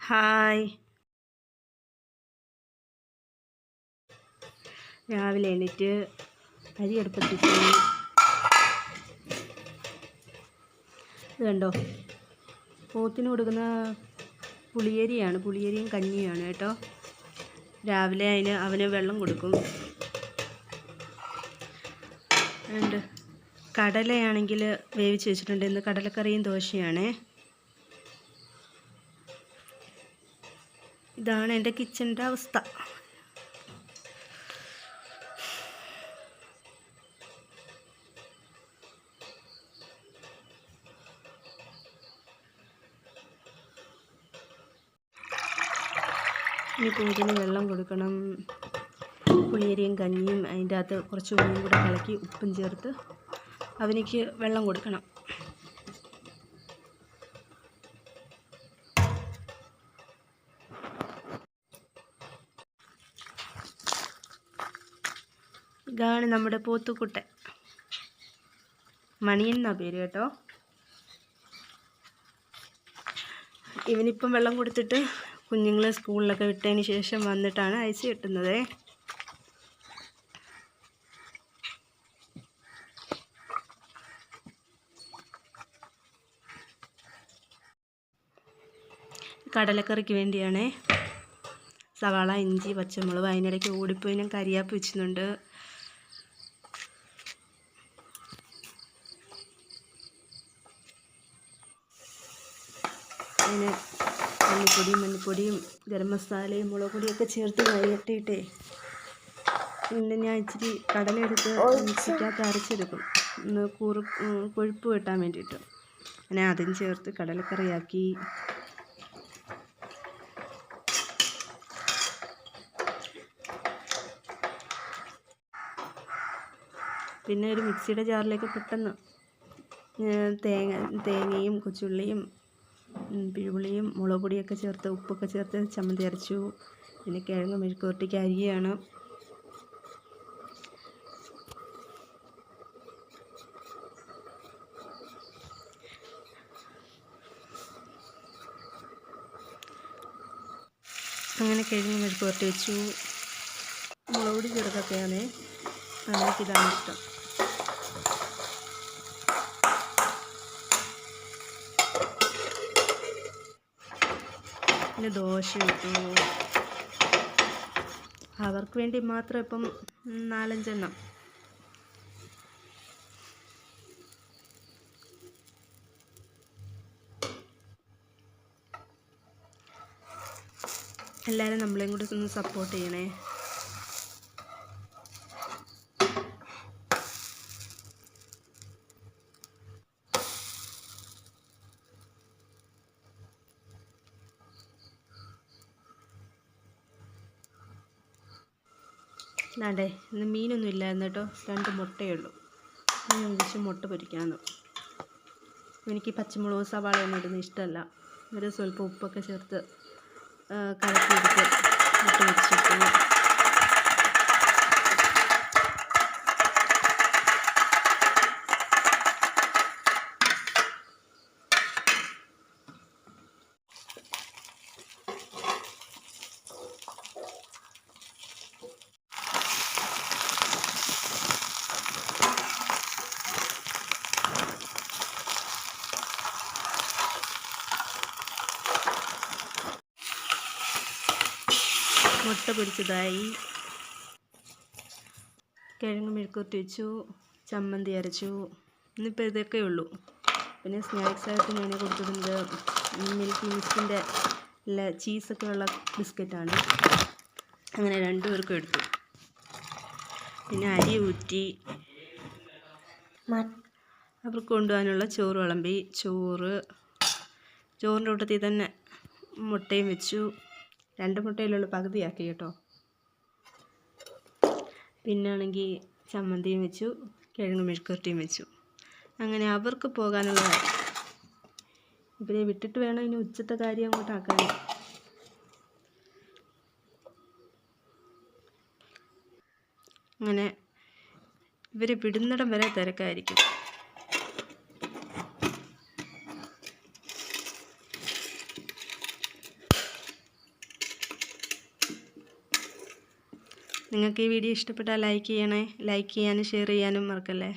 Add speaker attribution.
Speaker 1: Hi. രാവിലെ എണീറ്റ് അരി അടുപ്പത്തിട്ട് ഇത് കണ്ടോ? പോത്തിന് കൊടുക്കുന്ന പുളിയരിയാണ്. പുളിയരിയും കഞ്ഞിയാണ് കേട്ടോ. രാവിലെ അതിന് അവന് വെള്ളം കൊടുക്കും. കടലയാണെങ്കിൽ വേവിച്ച് വെച്ചിട്ടുണ്ട്. ഇന്ന് കടലക്കറിയും ദോശയാണേ ഇതാണ് എന്റെ കിച്ചന്റെ അവസ്ഥ. ഇനി പൂജിന് വെള്ളം കൊടുക്കണം. പുളിയരിയും കഞ്ഞിയും അതിന്റെ അകത്ത് കുറച്ച് ഉള്ളിയും കൂടെ കലക്കി ഉപ്പും ചേർത്ത് അവനിക്ക് വെള്ളം കൊടുക്കണം. ഇതാണ് നമ്മുടെ പോത്തുക്കുട്ടൻ മണിയൻ എന്നാ പേര് കേട്ടോ? ഇവനിപ്പം വെള്ളം കൊടുത്തിട്ട് കുഞ്ഞുങ്ങളെ സ്കൂളിലൊക്കെ വിട്ടതിന് ശേഷം വന്നിട്ടാണ് അയച്ച് കിട്ടുന്നത്. കടലക്കറിക്ക് വേണ്ടിയാണേ സവാള ഇഞ്ചി പച്ചമുളക് അതിനിടയ്ക്ക് ഓടിപ്പോയി ഞാൻ കരിയാപ്പ് വെച്ചുന്നുണ്ട് അതിന് മല്ലിപ്പൊടിയും മല്ലിപ്പൊടിയും ഗരം മസാലയും മുളക് പൊടിയൊക്കെ ചേർത്ത് വഴറ്റിയിട്ടേ പിന്നെ ഞാൻ ഇച്ചിരി കടലെടുത്ത് മിക്സിക്കകത്ത് അരച്ചെടുക്കും. ഒന്ന് കൂറ് കൊഴുപ്പ് വെട്ടാൻ വേണ്ടിയിട്ട്. അങ്ങനെ അതും ചേർത്ത് കടലക്കറിയാക്കി. പിന്നെ ഒരു മിക്സിയുടെ ജാറിലേക്ക് പെട്ടെന്ന് തേങ്ങ തേങ്ങയും കൊച്ചുള്ളിയും പിഴുപുളിയും മുളക് പൊടിയൊക്കെ ചേർത്ത് ഉപ്പൊക്കെ ചേർത്ത് ചമ്മന്തി അരച്ചു. പിന്നെ കിഴങ്ങ് മെഴുക്കുവരട്ടിക്ക് അരിയാണ്. അങ്ങനെ കിഴങ്ങ് മെഴുക്കുവരട്ടി വെച്ചു. മുളക് പൊടി ചേർത്തൊക്കെയാണ് ഇതാണ് ഇഷ്ടം. പിന്നെ ദോശ ഇട്ടു. അവർക്ക് വേണ്ടി മാത്രം ഇപ്പം നാലഞ്ചെണ്ണം. എല്ലാവരും നമ്മളെയും കൂടി ഒന്ന് സപ്പോർട്ട് ചെയ്യണേ. നാണ്ടേ ഇന്ന് മീനൊന്നും ഇല്ലായിരുന്നു കേട്ടോ. രണ്ട് മുട്ടയേ ഉള്ളൂ ഞാൻ വിളിച്ച് മുട്ട പൊരിക്കാന്ന്. എനിക്ക് പച്ചമുളക് സവാള ഒന്നും ഇടുന്ന ഇഷ്ടമല്ല. ഒരു സ്വല്പം ഉപ്പൊക്കെ ചേർത്ത് കലക്കിയെടുത്ത് മുട്ട പൊരിച്ചിട്ട് മുട്ട പൊടിച്ചതായി കിഴങ്ങ് മെഴുക്കുവരട്ടി വെച്ചു ചമ്മന്തി അരച്ചു. ഇന്നിപ്പോൾ ഇതൊക്കെ ഉള്ളൂ. പിന്നെ സ്നാക്സ് ആയിട്ട് ഞാൻ കൊടുത്തിരുന്നത് മിൽക്കി മിസ്റ്റിന്റെ ചീസൊക്കെ ഉള്ള ബിസ്ക്കറ്റാണ്. അങ്ങനെ രണ്ടു പേർക്കും എടുത്തു. പിന്നെ അരി ഊറ്റി അവർക്ക് കൊണ്ടുപോകാനുള്ള ചോറ് വിളമ്പി ചോറ് ചോറിന്റെ കൂട്ടത്തിൽ തന്നെ മുട്ടയും വെച്ചു. രണ്ട് മുട്ടയിലുള്ള പകുതിയാക്കി കേട്ടോ. പിന്നാണെങ്കിൽ ചമ്മന്തിയും വെച്ചു കിഴങ്ങ് മെഴുക്കുരുട്ടിയും വെച്ചു. അങ്ങനെ അവർക്ക് പോകാനുള്ള ഇവരെ വിട്ടിട്ട് വേണം ഇനി ഉച്ചത്തെ കാര്യം അങ്ങോട്ടാക്കാൻ അങ്ങനെ ഇവരെ വിടുന്നിടം വരെ തിരക്കായിരിക്കും. നിങ്ങൾക്ക് ഈ വീഡിയോ ഇഷ്ടപ്പെട്ടാൽ ലൈക്ക് ചെയ്യണേ. ലൈക്ക് ചെയ്യാനും ഷെയർ ചെയ്യാനും മറക്കല്ലേ?